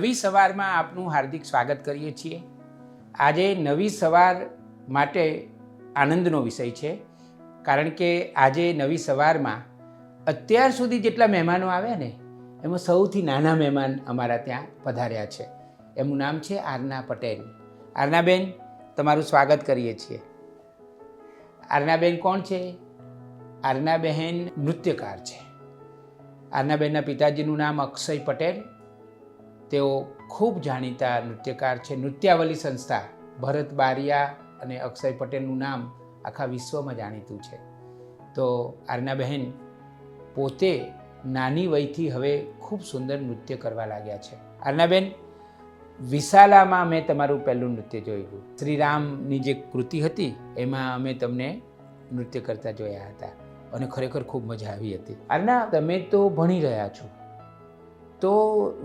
નવી સવારમાં આપનું હાર્દિક સ્વાગત કરીએ છીએ. આજે નવી સવાર માટે આનંદનો વિષય છે, કારણ કે આજે નવી સવારમાં અત્યાર સુધી જેટલા મહેમાનો આવ્યા ને, એમાં સૌથી નાના મહેમાન અમારા ત્યાં પધાર્યા છે. એમનું નામ છે આરના પટેલ. આરનાબેન, તમારું સ્વાગત કરીએ છીએ. આરનાબેન કોણ છે? આરનાબહેન નૃત્યકાર છે. આરનાબેનના પિતાજીનું નામ અક્ષય પટેલ તેઓ ખૂબ જાણીતા નૃત્યકાર છે. નૃત્યાવલી સંસ્થા ભરત બારિયા અને અક્ષય પટેલનું નામ આખા વિશ્વમાં જાણીતું છે. તો આરનાબહેન પોતે નાની વયથી હવે ખૂબ સુંદર નૃત્ય કરવા લાગ્યા છે. આરનાબેન વિશાલામાં મેં તમારું પહેલું નૃત્ય જોયેલું શ્રીરામની જે કૃતિ હતી, એમાં અમે તમને નૃત્ય કરતા જોયા હતા અને ખરેખર ખૂબ મજા આવી હતી. આરના, તમે તો ભણી રહ્યા છો. તો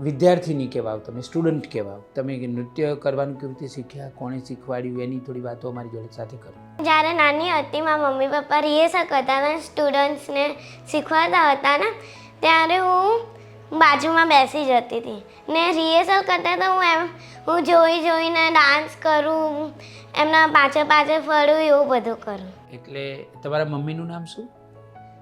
વિદ્યાર્થીની કહેવાવ તમે સ્ટુડન્ટ કહેવાવ તમે નૃત્ય કરવાનું કેવી રીતે શીખ્યા કોણે શીખવાડ્યું એની થોડી વાતો અમારી જોડે સાથે કરો. જ્યારે નાની હતી મારા મમ્મી પપ્પા રિહર્સલ કરતા હતા સ્ટુડન્ટ્સને શીખવાડતા હતા ને ત્યારે હું બાજુમાં બેસી જતી હતી. ને રિહર્સલ કરતા તો હું એમ હું જોઈ જોઈને ડાન્સ કરું એમના પાછળ પાછળ ફરું એવું બધું કરું. એટલે તમારા મમ્મીનું નામ શું?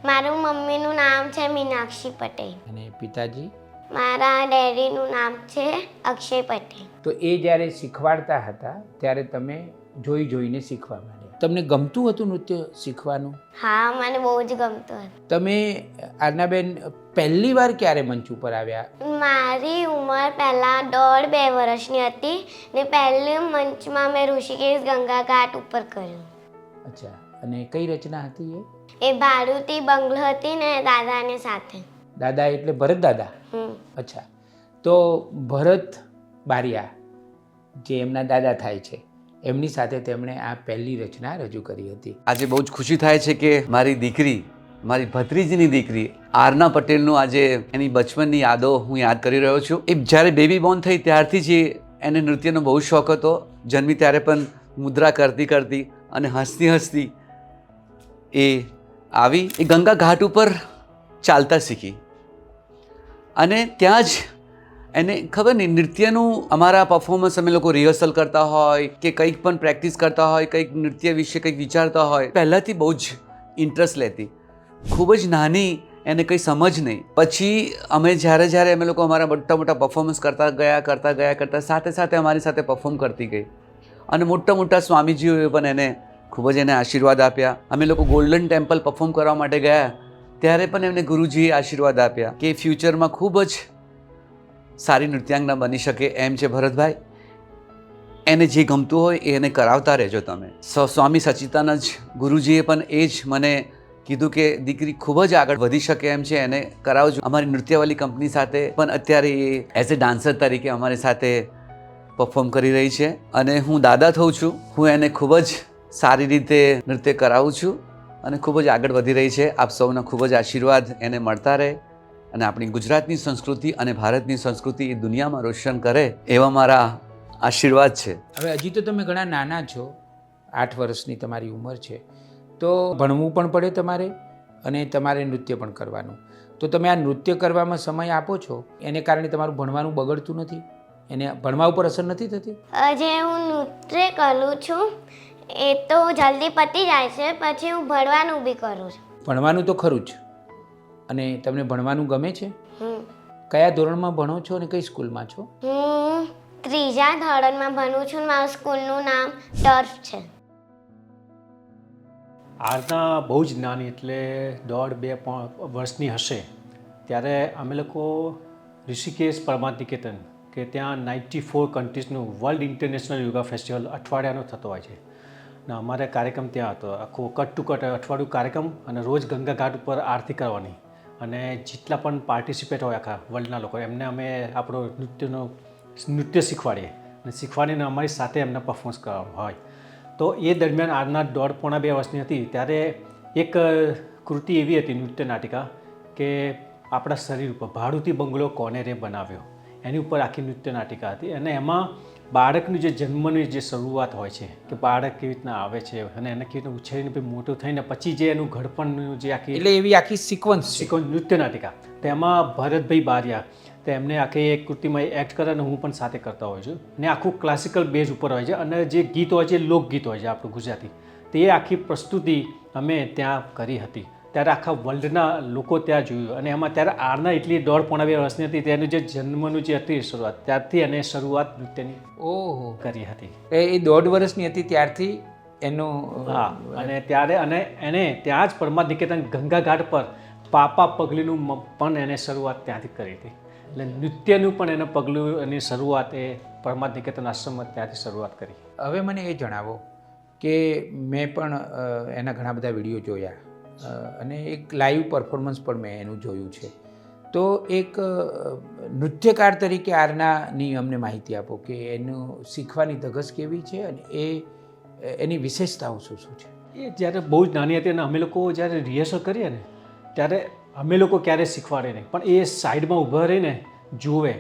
મારું મમ્મીનું નામ છે મીનાક્ષી પટેલ. અને પિતાજી? મારા ડેડીનું નામ છે અક્ષય પટેલ. તો એ જ્યારે શીખવાડતા હતા ત્યારે તમે જોઈ જોઈને શીખવા માંડ્યા. તમને ગમતું હતું નૃત્ય શીખવાનું? હા મને બહુ જ ગમતું હતું. તમે આરનાબેન પહેલી વાર ક્યારે મંચ ઉપર આવ્યા? મારી ઉંમર પહેલાં દોઢ બે વર્ષની હતી ને પહેલી મંચમાં મેં ઋષિકેશ ગંગા ઘાટ ઉપર કર્યું. અચ્છા અને કઈ રચના હતી એ? એ ભાડુતી બંગલો હતી ને દાદાને સાથે. દાદા એટલે ભરત દાદા. અચ્છા. તો ભરત બારિયા જે એમના દાદા થાય છે એમની સાથે તેમણે આ પહેલી રચના રજૂ કરી હતી. આજે બહુ જ ખુશી થાય છે કે મારી દીકરી મારી ભત્રીજીની દીકરી આરના પટેલનું આજે એની બચપનની યાદો હું યાદ કરી રહ્યો છું. એ જ્યારે બેબી બોર્ન થઈ ત્યારથી જ એ- એને નૃત્યનો બહુ શોખ હતો. જન્મી ત્યારે પણ મુદ્રા કરતી કરતી અને હસતી હસતી એ આવી એ ગંગા ઘાટ ઉપર ચાલતા શીખી. અને ત્યાં જ એને ખબર નહીં, નૃત્યનું અમારા પરફોર્મન્સ અમે લોકો રિહર્સલ કરતા હોય કે કંઈક પણ પ્રેક્ટિસ કરતા હોય, કંઈક નૃત્ય વિશે કંઈક વિચારતા હોય, પહેલાંથી બહુ જ ઇન્ટરેસ્ટ લેતી. ખૂબ જ નાની એને કંઈ સમજ નહીં. પછી અમે જ્યારે જ્યારે અમે લોકો અમારા મોટા મોટા પરફોર્મન્સ કરતા ગયા કરતા ગયા, કરતા સાથે સાથે અમારી સાથે પરફોર્મ કરતી ગઈ. અને મોટા મોટા સ્વામીજીઓએ પણ એને ખૂબ જ એને આશીર્વાદ આપ્યા. અમે લોકો ગોલ્ડન ટેમ્પલ પરફોર્મ કરવા માટે ગયા. ત્યારે પણ એમને ગુરુજીએ આશીર્વાદ આપ્યા કે ફ્યુચરમાં ખૂબ જ સારી નૃત્યાંગના બની શકે એમ છે ભરતભાઈ. એને જે ગમતું હોય એને કરાવતા રહેજો તમે. સ્વામી સચિતાનંદ ગુરુજીએ પણ એ જ મને કીધું કે દીકરી ખૂબ જ આગળ વધી શકે એમ છે, એને કરાવજો. અમારી નૃત્યવાલી કંપની સાથે પણ અત્યારે એ એઝ એ ડાન્સર તરીકે અમારી સાથે પરફોર્મ કરી રહી છે અને હું દાદા થઉં છું. હું એને ખૂબ જ સારી રીતે નૃત્ય કરાવું છું. અને ખૂબ જ આગળ વધી રહી છે. આપ સૌના ખૂબ જ આશીર્વાદ એને મળતા રહે અને આપણી ગુજરાતની સંસ્કૃતિ અને ભારતની સંસ્કૃતિ એ દુનિયામાં રોશન કરે એવા મારા આશીર્વાદ છે. હવે હજી તો તમે ઘણા નાના છો. આઠ વર્ષની તમારી ઉંમર છે. તો ભણવું પણ પડે તમારે અને તમારે નૃત્ય પણ કરવાનું. તો તમે આ નૃત્ય કરવામાં સમય આપો છો? એને કારણે તમારું ભણવાનું બગડતું નથી? એને ભણવા ઉપર અસર નથી થતી? જે હું નૃત્ય કરું છું. એ તો જલ્દી પતી જાય છે પછી હું ભણવાનું બી કરું છું. ભણવાનું તો ખરું જ. અને તમને ભણવાનું ગમે છે? હમ. કયા ધોરણમાં ભણો છો અને કઈ સ્કૂલમાં છો? હું ત્રીજા ધોરણમાં ભણું છું મારા સ્કૂલનું નામ ટર્ફ છે. આરના બહુ જ નાની એટલે દોઢ બે પો- વર્ષની હશે. ત્યારે અમે લોકો ઋષિકેશ પરમાનિકેતન કે ત્યાં નાઇન્ટી ફોર કન્ટ્રીઝનું વર્લ્ડ ઇન્ટરનેશનલ યોગા ફેસ્ટિવલ અઠવાડિયાનો થતો હોય છે. ને, અમારે કાર્યક્રમ ત્યાં હતો. આખો કટ ટુ કટ અઠવાડિયું કાર્યક્રમ અને રોજ ગંગા ઘાટ ઉપર આરતી કરવાની. અને જેટલા પણ પાર્ટિસિપેટ હોય આખા વર્લ્ડના લોકો, એમને અમે આપણો નૃત્યનો, નૃત્ય શીખવાડીએ. અને શીખવાડીને અમારી સાથે એમને પરફોર્મન્સ કરવાનું હોય. તો એ દરમિયાન આજના દોઢ પોણા બે વર્ષની હતી. ત્યારે એક કૃતિ એવી હતી નૃત્ય નાટિકા કે આપણા શરીર ઉપર, ભાડુતી બંગલો કોને રે બનાવ્યો? એની ઉપર આખી નૃત્ય નાટિકા હતી. અને એમાં બાળકનું જે જન્મની જે શરૂઆત હોય છે કે બાળક કેવી રીતના આવે છે અને એને કેવી રીતના ઉછેરીને પછી મોટું થઈને પછી જે એનું ઘડપણનું જે આખી એટલે એવી આખી સિક્વન્સ સિક્વન્સ નૃત્ય નાટિકા. તેમાં ભરતભાઈ બારિયા તો એમને આખી એક કૃતિમાં એક્ટ કરે અને હું પણ સાથે કરતા હોઉં છું. ને આખું ક્લાસિકલ બેઝ ઉપર હોય છે અને જે ગીત હોય છે લોકગીત હોય છે આપણું ગુજરાતી. તે આખી પ્રસ્તુતિ અમે ત્યાં કરી હતી. ત્યારે આખા વર્લ્ડના લોકો ત્યાં જોયું. અને એમાં ત્યારે આરના એટલી દોઢ પોણા બે વર્ષની હતી તેનું જે જન્મનું જે હતી શરૂઆત ત્યારથી એને શરૂઆત નૃત્યની ઓહો. કરી હતી. એ એ દોઢ વર્ષની હતી ત્યારથી એનું હા અને ત્યારે અને એને ત્યાં જ પરમાર નિકેતન ગંગા ઘાટ પર પાપા પગલીનું પણ એને શરૂઆત ત્યાંથી કરી હતી. એટલે નૃત્યનું પણ એને પગલું એની શરૂઆત એ પરમાદ નિકેતન આશ્રમમાં ત્યાંથી શરૂઆત કરી. હવે મને એ જણાવો કે મેં પણ એના ઘણા બધા વીડિયો જોયા. અને એક લાઈવ પરફોર્મન્સ પણ મેં એનું જોયું છે. તો એક નૃત્યકાર તરીકે આરનાની અમને માહિતી આપો કે એનું શીખવાની ધગસ કેવી છે અને એ એની વિશેષતાઓ શું શું છે? એ જ્યારે બહુ જ નાની હતી અને અમે લોકો જ્યારે રિહર્સલ કરીએ ને, ત્યારે અમે લોકો ક્યારેય શીખવાડે નહીં. પણ એ સાઈડમાં ઊભા રહીને જુએ,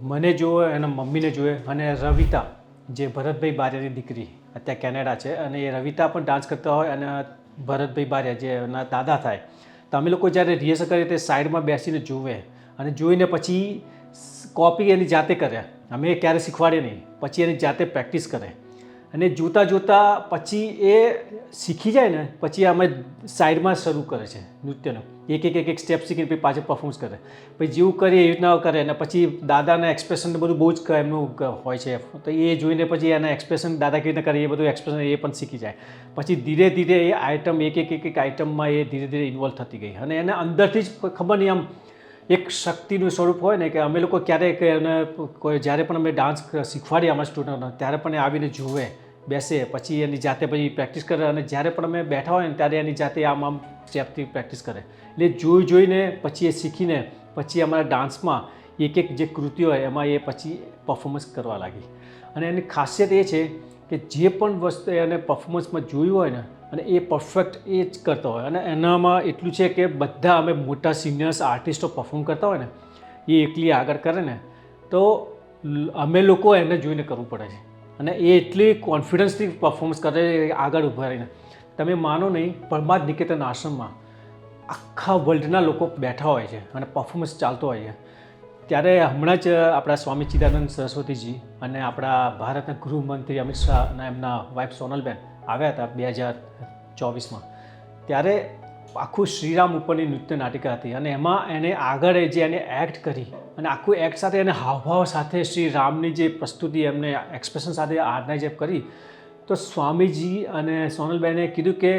મને જુએ એના મમ્મીને જુએ. અને રવિતા, જે ભરતભાઈ બારિયાની દીકરી, અત્યારે કેનેડા છે અને એ રવિતા પણ ડાન્સ કરતા હોય અને ભરતભાઈ બારિયા જે એના દાદા થાય, તો અમે લોકો જ્યારે રિહર્સલ કરીએ તે સાઈડમાં બેસીને જુએ અને જોઈને પછી કોપી એની જાતે કરે. અમે ક્યારે શીખવાડીએ નહીં, પછી એની જાતે પ્રેક્ટિસ કરે. અને જોતાં જોતાં પછી એ શીખી જાય ને, પછી અમે સાઈડમાં શરૂ કરે છે નૃત્યનું. એક એક એક એક સ્ટેપ શીખીને પછી પાછળ પરફોર્મન્સ કરે. પછી જેવું કરે એવી રીતના કરે અને પછી દાદાના એક્સપ્રેશન બધું બહુ જ એમનું હોય છે. તો એ જોઈને પછી એના એક્સપ્રેશન દાદા કેવી રીતે કરે, એ બધું એક્સપ્રેશન એ પણ શીખી જાય. પછી ધીરે ધીરે એ આઇટમ એક એક એક એક આઇટમમાં એ ધીરે ધીરે ઇન્વોલ્વ થતી ગઈ. અને એને અંદરથી જ ખબર નહીં આમ એક શક્તિનું સ્વરૂપ હોય ને કે અમે લોકો ક્યારેક એને કોઈ, જ્યારે પણ અમે ડાન્સ શીખવાડીએ અમારા સ્ટુડન્ટને ત્યારે પણ આવીને જુએ. બેસે, પછી એની જાતે પછી પ્રેક્ટિસ કરે અને જ્યારે પણ અમે બેઠા હોય ને ત્યારે એની જાતે આમ આમ સ્ટેપથી પ્રેક્ટિસ કરે. એટલે જોઈ જોઈને પછી એ શીખીને પછી અમારા ડાન્સમાં એક એક જે કૃતિઓ હોય એમાં એ પછી પરફોર્મન્સ કરવા લાગી. અને એની ખાસિયત એ છે કે જે પણ વસ્તુ એને પરફોર્મન્સમાં જોયું હોય ને અને એ પરફેક્ટ એ જ કરતો હોય. અને એનામાં એટલું છે કે બધા અમે મોટા સિનિયર્સ આર્ટિસ્ટો પરફોર્મ કરતા હોય ને એ એકલી આગળ કરે ને તો અમે લોકો એને જોઈને કરવું પડે છે. અને એ એટલી કોન્ફિડન્સથી પરફોર્મન્સ કરે, આગળ ઊભા રહીને. તમે માનો નહીં પરમાદ નિકેતન આશ્રમમાં આખા વર્લ્ડના લોકો બેઠા હોય છે અને પરફોર્મન્સ ચાલતો હોય છે. ત્યારે હમણાં જ આપણા સ્વામી ચિદાનંદ સરસ્વતીજી અને આપણા ભારતના ગૃહમંત્રી અમિત શાહ અને એમના વાઇફ સોનલબેન આવ્યા હતા બે હજાર ચોવીસમાં. ત્યારે આખું શ્રીરામ ઉપરની નૃત્ય નાટિકા હતી અને એમાં એને આગળ જે એને એક્ટ કરી અને આખું એક્ટ સાથે એને હાવભાવ સાથે શ્રી રામની જે પ્રસ્તુતિ એમને એક્સપ્રેશન સાથે આરનાઈ જે કરી તો સ્વામીજી અને સોનલબેને કીધું કે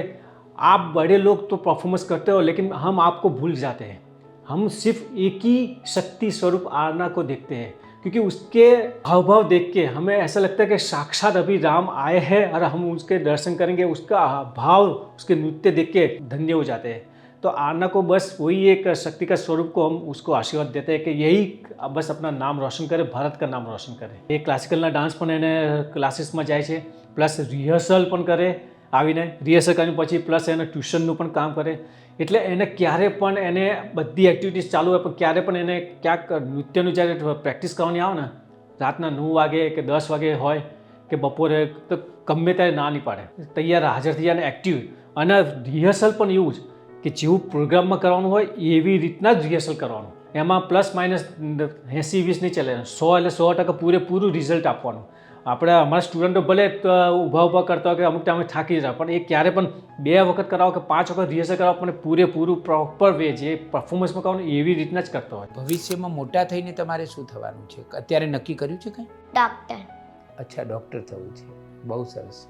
आप बड़े लोग तो परफॉर्मेंस करते हो लेकिन हम आपको भूल जाते हैं हम सिर्फ एक ही शक्ति स्वरूप आरना को देखते हैं क्योंकि उसके हाव भाव देख के हमें ऐसा लगता है कि साक्षात अभी राम आए हैं और हम उसके दर्शन करेंगे उसका भाव उसके नृत्य देख के धन्य हो जाते हैं तो आरना को बस वही एक शक्ति का स्वरूप को हम उसको आशीर्वाद देते हैं कि यही बस अपना नाम रोशन करे भारत का नाम रोशन करे એ ક્લાસિકલના ડાન્સ પણ એને ક્લાસીસમાં જાય છે પ્લસ રિહર્સલ પણ કરે આવીને રિહર્સલ કરીને પછી પ્લસ એને ટ્યુશનનું પણ કામ કરે. એટલે એને ક્યારે પણ એને બધી એક્ટિવિટીઝ ચાલુ હોય, પણ ક્યારે પણ એને ક્યાંક નૃત્યનું જ્યારે પ્રેક્ટિસ કરવાની આવે ને, રાતના નવ વાગે કે દસ વાગે હોય કે બપોરે, તો ગમે ત્યારે ના નહીં પાડે તૈયાર, હાજર થઈ જાય એક્ટિવ અને રિહર્સલ પણ એવું જ કે જેવું પ્રોગ્રામમાં કરવાનું હોય, એવી રીતના જ રિહર્સલ કરવાનું. એમાં પ્લસ માઇનસ એંસી, વીસ નહીં ચાલે. સો એટલે સો ટકા પૂરેપૂરું રિઝલ્ટ આપવાનું. આપણે અમારા સ્ટુડન્ટો ભલે ઊભા ઊભા કરતા હોય કે અમુક ટાઈમે થાકી જાય પણ એ ક્યારે પણ બે વખત કરાવો કે પાંચ વખત રિહર્સલ કરાવો પણ પૂરેપૂરું પ્રોપર વે જે પરફોર્મન્સમાં કરવાનું એવી રીતના જ કરતો હોય. ભવિષ્યમાં મોટા થઈને તમારે શું થવાનું છે? અત્યારે નક્કી કર્યું છે કંઈ? ડૉક્ટર અચ્છા ડૉક્ટર થવું છે. બહુ સરસ.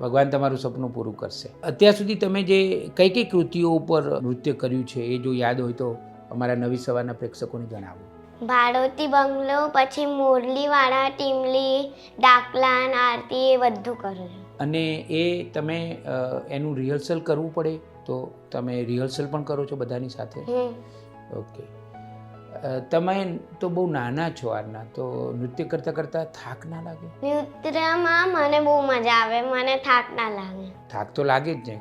ભગવાન તમારું સપનું પૂરું કરશે. અત્યાર સુધી તમે જે કઈ કઈ કૃતિઓ ઉપર નૃત્ય કર્યું છે એ જો યાદ હોય તો અમારા નવી સવારના પ્રેક્ષકોને જણાવો. ભાડોતી બંગલો પછી મુરલીવાળા ટીમલી ડાકલાન આરતી એ બધું કરું છું અને એ તમે એનું રિહર્સલ કરવું પડે? તો તમે રિહર્સલ પણ કરો છો બધાની સાથે? ઓકે તમે તો બહુ નાના છો આરના તો નૃત્ય કરતાં કરતાં થાક ના લાગે? નૃત્યમાં મને બહુ મજા આવે મને થાક ના લાગે. થાક તો લાગે જ ને.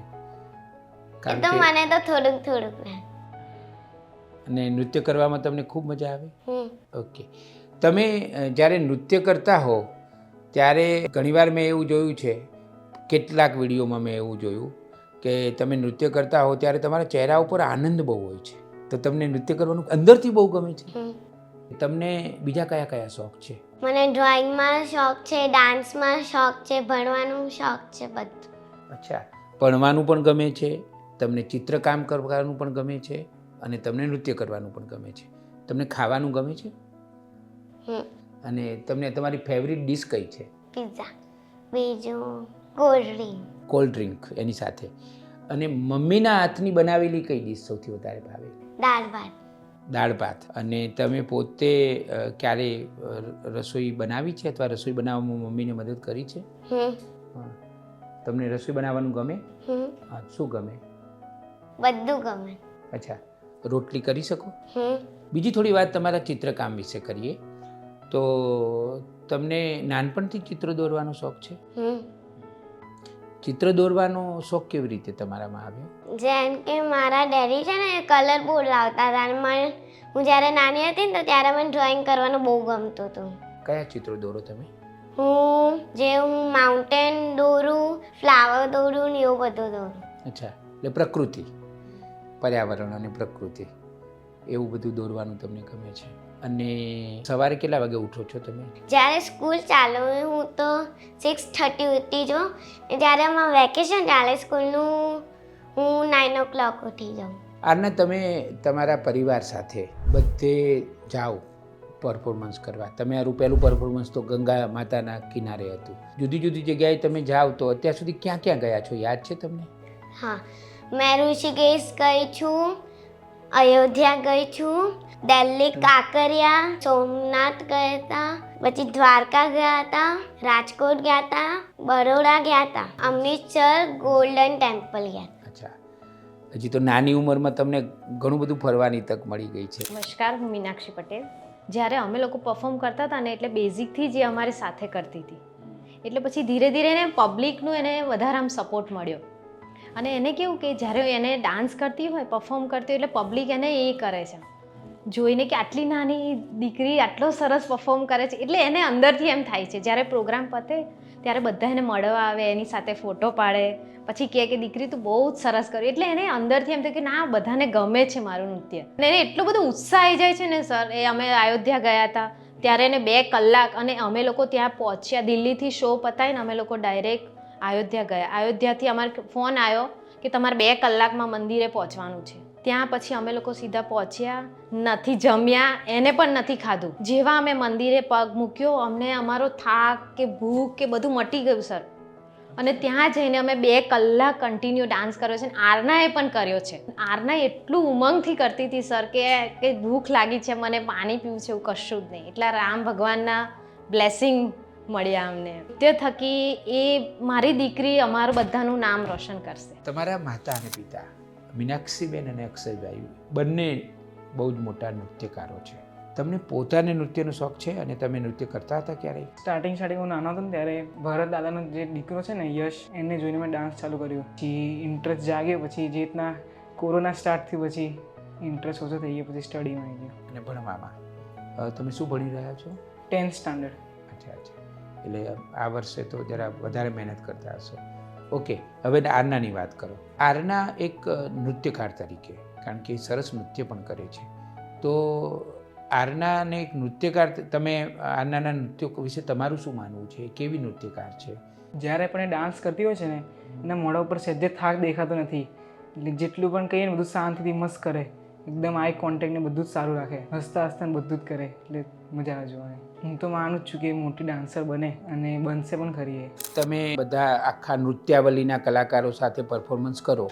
તો મને તો થોડુંક થોડુંક લાગે. અને નૃત્ય કરવામાં તમને ખૂબ મજા આવે? ઓકે તમે જ્યારે નૃત્ય કરતા હો ત્યારે ઘણીવાર મેં એવું જોયું છે કેટલાક વિડીયોમાં મેં એવું જોયું કે તમે નૃત્ય કરતા હો ત્યારે તમારા ચહેરા ઉપર આનંદ બહુ હોય છે. તો તમને નૃત્ય કરવાનું અંદરથી બહુ ગમે છે? તમને બીજા કયા કયા શોખ છે? મને ડ્રોઈંગમાં શોખ છે ડાન્સમાં શોખ છે ભણવાનું શોખ છે બધું. અચ્છા. ભણવાનું પણ ગમે છે તમને ચિત્રકામ કરવાનું પણ ગમે છે અને તમને નૃત્ય કરવાનું પણ ગમે છે. તમને ખાવાનું ગમે છે? અને તમને તમારી ફેવરિટ ડિશ કઈ છે? પિઝા બીજું કોલ્ડ ડ્રિંક કોલ્ડ ડ્રિંક એની સાથે. અને મમ્મીના હાથની બનાવેલી કઈ ડિશ સૌથી વધારે ભાવે? દાળ ભાત. દાળ ભાત. અને તમે પોતે ક્યારે રસોઈ બનાવી છે અથવા રસોઈ બનાવવામાં મમ્મીને મદદ કરી છે. તમને રસોઈ બનાવવાનું ગમે? શું ગમે? બધું ગમે. અચ્છા. રોટલી કરી શકો. બીજી થોડી વાત તમારા ચિત્રકામ વિશે કરીએ. તો તમને નાનપણથી ચિત્ર દોરવાનો શોખ છે? ચિત્ર દોરવાનો શોખ કેવી રીતે તમારામાં આવ્યો? જેમ કે મારા ડેડી છે ને કલર બહુ લાવતા હતા અને મને હું જ્યારે નાની હતી ને તો ત્યારે મને ડ્રોઈંગ કરવાનું બહુ ગમતું હતું. કયા ચિત્રો દોરો તમે? હું જે હું માઉન્ટેન દોરું ફ્લાવર દોરું ને એવું બધું દોરું. અચ્છા એટલે પ્રકૃતિ. પર્યાવરણ અને પ્રકૃતિ. એવું બધું દોરવાનું તમને ગમે છે? અને સવારે કેટલા વાગે ઉઠો છો તમે? જ્યારે સ્કૂલ ચાલુ હું તો સિક્સ થર્ટી ઉઠી જાઉં. જ્યારે અમારું વેકેશન ચાલે સ્કૂલનું હું નાઇન ઓ ક્લોક ઉઠી જાઉં. આના તમે તમારા પરિવાર સાથે બધે જાઓ પરફોર્મન્સ કરવા. તમે આ પહેલું પરફોર્મન્સ તો ગંગા માતાના કિનારે હતું. જુદી જુદી જગ્યાએ તમે જાઓ તો અત્યાર સુધી ક્યાં ક્યાં ગયા છો? યાદ છે તમને? હા. મેં ઋષિકેશ ગઈ છું અયોધ્યા ગઈ છું દિલ્હી કાંકરિયા સોમનાથ ગયા હતા પછી દ્વારકા ગયા હતા રાજકોટ ગયા હતા બરોડા ગયા હતા અમૃતસર ગોલ્ડન ટેમ્પલ ગયા અચ્છા હજી તો નાની ઉંમરમાં તમને ઘણું બધું ફરવાની તક મળી ગઈ છે. નમસ્કાર હું મીનાક્ષી પટેલ. જ્યારે અમે લોકો પરફોર્મ કરતા હતા ને એટલે બેઝિકથી જે અમારી સાથે કરતી હતી. એટલે પછી ધીરે ધીરે એને પબ્લિકનું એને વધારે આમ સપોર્ટ મળ્યો. અને એને કેવું કે જ્યારે એને ડાન્સ કરતી હોય પરફોર્મ કરતી હોય, એટલે પબ્લિક એને એ કરે છે. જોઈને કે આટલી નાની દીકરી આટલો સરસ પરફોર્મ કરે છે, એટલે એને અંદરથી એમ થાય છે. જ્યારે પ્રોગ્રામ પતે, ત્યારે બધા એને મળવા આવે, એની સાથે ફોટો પાડે. પછી કહે કે, દીકરી, તું બહુ જ સરસ કર્યું. એટલે એને અંદરથી એમ થાય કે, ના, બધાને ગમે છે મારું નૃત્ય. અને એને એટલો બધો ઉત્સાહ આવી જાય છે ને, સર, એ અમે અયોધ્યા ગયા હતા. ત્યારે એને બે કલાક, અને અમે લોકો ત્યાં પહોંચ્યા, દિલ્હીથી શો પતાવીને અમે લોકો ડાયરેક્ટ અયોધ્યા ગયા. અયોધ્યાથી અમારે ફોન આવ્યો કે તમારે બે કલાકમાં મંદિરે પહોંચવાનું છે. ત્યાં પછી અમે લોકો સીધા પહોંચ્યા, નથી જમ્યા, એને પણ નથી ખાધું. જેવા અમે મંદિરે પગ મૂક્યો, અમને અમારો થાક કે ભૂખ કે બધું મટી ગયું, સર. અને ત્યાં જઈને અમે બે કલાક કન્ટિન્યુ ડાન્સ કર્યો છે અને આરનાએ પણ કર્યો છે. આરના એટલું ઉમંગથી કરતી હતી, સર, કે કે ભૂખ લાગી છે, મને પાણી પીવું છે એવું કશું જ નહીં. એટલા રામ ભગવાનના બ્લેસિંગ મળ્યા અમને. તે થકી એ મારી દીકરી અમારું બધાનું નામ રોશન કરશે. તમારા માતા અને પિતા મીનાક્ષીબેન અને અક્ષયભાઈ બંને બહુ જ મોટા નૃત્યકારો છે. તમને પોતાને નૃત્યનો શોખ છે અને તમે નૃત્ય કરતા હતા ક્યારે સ્ટાર્ટિંગ સ્ટાર્ટિંગ હું નાનો હતો ને ત્યારે ભરત દાદાનો જે દીકરો છે ને યશ એને જોઈને મેં ડાન્સ ચાલુ કર્યો. પછી ઇન્ટરેસ્ટ જાગ્યો પછી જે રીતના કોરોના સ્ટાર્ટ થયું પછી ઇન્ટરેસ્ટ ઓછો થઈ ગયો પછી સ્ટડીમાં આવી ગયો. અને ભણવામાં? તમે શું ભણી રહ્યા છો? ટેન્થ સ્ટાન્ડર્ડ અચ્છા અચ્છા. એટલે આ વર્ષે તો જરા વધારે મહેનત કરતા હશો. ઓકે, હવે આરનાની વાત કરો. આરના એક નૃત્યકાર તરીકે, કારણ કે એ સરસ નૃત્ય પણ કરે છે. તો આરનાને એક નૃત્યકાર તમે આરનાના નૃત્ય વિશે તમારું શું માનવું છે? કેવી નૃત્યકાર છે? જ્યારે પણ એ ડાન્સ કરતી હોય છે ને, એના મોઢા ઉપર સહેજે થાક દેખાતો નથી. એટલે જેટલું પણ કહીએ ને, બધું શાંતિથી મસ્ત કરે. એકદમ આઈ કોન્ટેક્ટને બધું જ સારું રાખે. હસતા હસતા બધું જ કરે. એટલે મજા આવે જોવાની. હું તો માનું જ છું કે મોટી ડાન્સર બને અને બનશે પણ ખરી એ. તમે બધા આખા નૃત્યાવલીના કલાકારો સાથે પરફોર્મન્સ કરો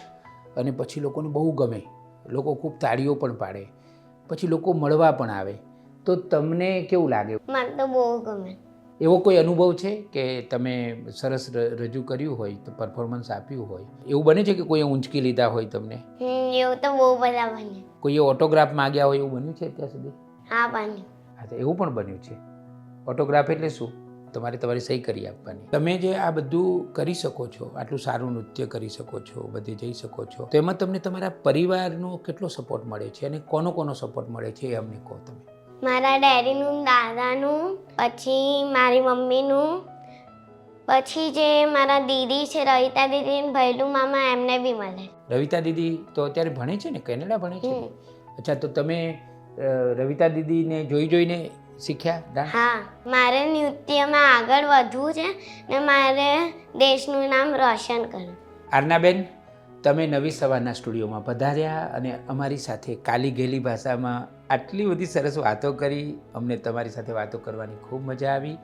અને પછી લોકોને બહુ ગમે. લોકો ખૂબ તાળીઓ પણ પાડે. પછી લોકો મળવા પણ આવે. તો તમને કેવું લાગે? મને તો બહુ ગમે. એવો કોઈ અનુભવ છે કે તમે સરસ રજૂ કર્યું હોય તો પરફોર્મન્સ આપ્યું હોય? એવું બને છે કે કોઈએ ઊંચકી લીધા હોય તમને? એવું તો બહુ બધા બને. કોઈએ ઓટોગ્રાફ માંગ્યા હોય એવું બન્યું છે અત્યાર સુધી? હા બન્યું. હા તો એવું પણ બન્યું છે. ઓટોગ્રાફ એટલે શું? તમારે તમારી સહી કરી આપવાની. તમે જે આ બધું કરી શકો છો આટલું સારું નૃત્ય કરી શકો છો બધે જઈ શકો છો તો એમાં તમને તમારા પરિવારનો કેટલો સપોર્ટ મળે છે અને કોનો કોનો સપોર્ટ મળે છે એ અમને કહો તમે. મારા ડેડીનું દાદાનું પછી મારી મમ્મીનું પછી જે મારા દીદી છે રવિતા દીદી ને ભૈલું મામા એમને બી મળે. રવિતા દીદી તો અત્યારે ભણે છે ને? કેનેડા ભણે છે અચ્છા તો તમે રવિતા દીદીને જોઈ જોઈને શીખ્યા? હા મારે નૃત્યમાં આગળ વધવું છે ને મારે દેશનું નામ રોશન કરવું. આરનાબેન તમે નવી સવારના સ્ટુડિયોમાં પધાર્યા અને અમારી સાથે કાલી ગેલી ભાષામાં આટલી બધી સરસ વાતો કરી. અમને તમારી સાથે વાતો કરવાની ખૂબ મજા આવી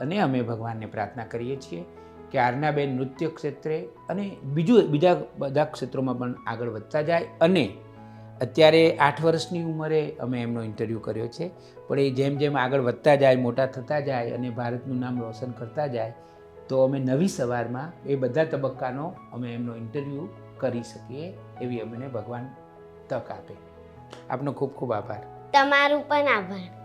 અને અમે ભગવાનને પ્રાર્થના કરીએ છીએ કે આરનાબેન નૃત્ય ક્ષેત્રે અને બીજું બીજા બધા ક્ષેત્રોમાં પણ આગળ વધતા જાય અને અત્યારે આઠ વર્ષની ઉંમરે અમે એમનો ઇન્ટરવ્યૂ કર્યો છે. પણ એ જેમ જેમ આગળ વધતા જાય, મોટા થતા જાય અને ભારતનું નામ રોશન કરતા જાય, તો અમે નવી સવારમાં એ બધા તબક્કાનો અમે એમનો ઇન્ટરવ્યૂ કરી શકીએ એવી અમને ભગવાન તક આપે. આપનો ખૂબ ખૂબ આભાર. તમારું પણ આભાર.